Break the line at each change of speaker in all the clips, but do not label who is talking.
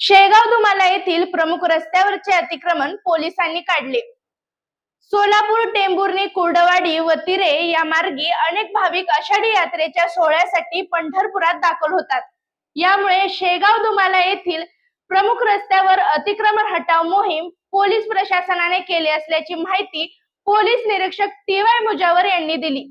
शेगाव धुमाला येथील प्रमुख रस्त्यावरचे अतिक्रमण पोलिसांनी काढले. सोलापूर टेंभुर्णी कुर्डवाडी व तिरे या मार्गी अनेक भाविक आषाढी यात्रेच्या सोहळ्यासाठी पंढरपुरात दाखल होतात. यामुळे शेगाव दुमाला येथील प्रमुख रस्त्यावर अतिक्रमण हटाव मोहीम पोलीस प्रशासनाने केली असल्याची माहिती पोलीस निरीक्षक टी वाय मुजावर यांनी दिली.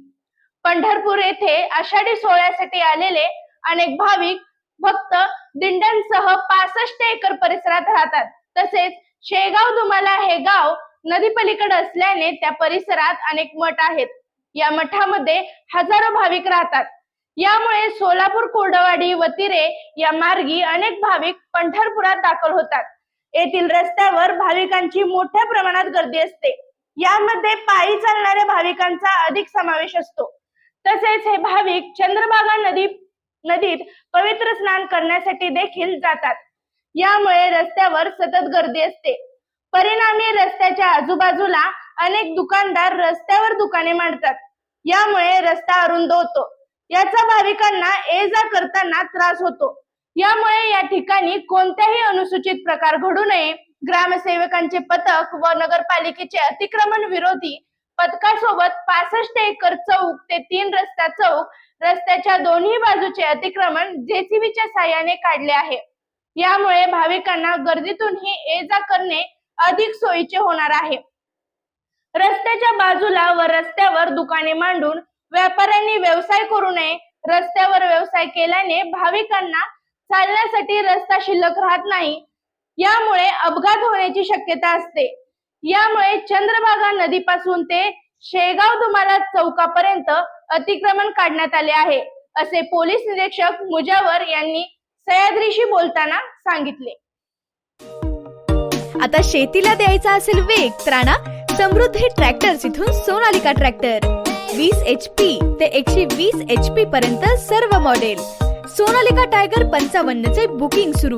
पंढरपूर येथे आषाढी सोहळ्यासाठी आलेले अनेक भाविक भक्त दिंड्यांसह पासष्ट एकर परिसरात राहतात. तसेच शेगाव दुमाला हे गाव नदीपलीकडे असल्याने त्या परिसरात अनेक मठ आहेत. या मठामध्ये हजारो भाविक राहतात. यामुळे सोलापूर कोरडवाडी व तिरे या मार्गी अनेक भाविक पंढरपुरात दाखल होतात. येथील रस्त्यावर भाविकांची मोठ्या प्रमाणात गर्दी असते. यामध्ये पायी चालणाऱ्या भाविकांचा अधिक समावेश असतो. तसेच हे भाविक चंद्रभागा नदी नदीत पवित्र स्नान करण्यासाठी देखील जातात. यामुळे रस्त्यावर सतत गर्दी असते. परिणामी रस्त्याच्या आजूबाजूला अनेक दुकानदार रस्त्यावर दुकाने मांडतात. यामुळे रस्ता अरुंद होतो याचा भाविकांना ये जा करताना त्रास होतो. यामुळे या ठिकाणी कोणत्याही अनुसूचित प्रकार घडू नये ग्रामसेवकांचे पथक व नगरपालिकेचे अतिक्रमण विरोधी पथकासोबत पासष्ट एकर चौक ते तीन रस्ता चौक रस्त्याच्या दोन्ही बाजूचे अतिक्रमण जेसीबीच्या साह्याने काढले आहे. यामुळे भाविकांना गर्दीतूनही ये जा करणे अधिक सोयीचे होणार आहे. रस्त्याच्या बाजूला व रस्त्यावर दुकाने मांडून व्यापाऱ्यांनी व्यवसाय करू नये रस्त्यावर व्यवसाय केल्याने भाविकांना चालण्यासाठी रस्ता शिल्लक राहत नाही यामुळे अपघात होण्याची शक्यता असते. यामुळे चंद्रभागा नदीपासून ते शेगाव दुमाला चौकापर्यंत अतिक्रमण काढण्यात आले आहे असे पोलीस निरीक्षक मुजावर यांनी सह्याद्रीशी बोलताना सांगितले.
आता शेतीला द्यायचा असेल वेग तर आणा समृद्धी ट्रॅक्टर्स इथून सोनालिका ट्रॅक्टर. वीस एच पी ते एकशे वीस एच पी पर्यंत सर्व मॉडेल सोनालिका टायगर पंचावन्न चे बुकिंग सुरू.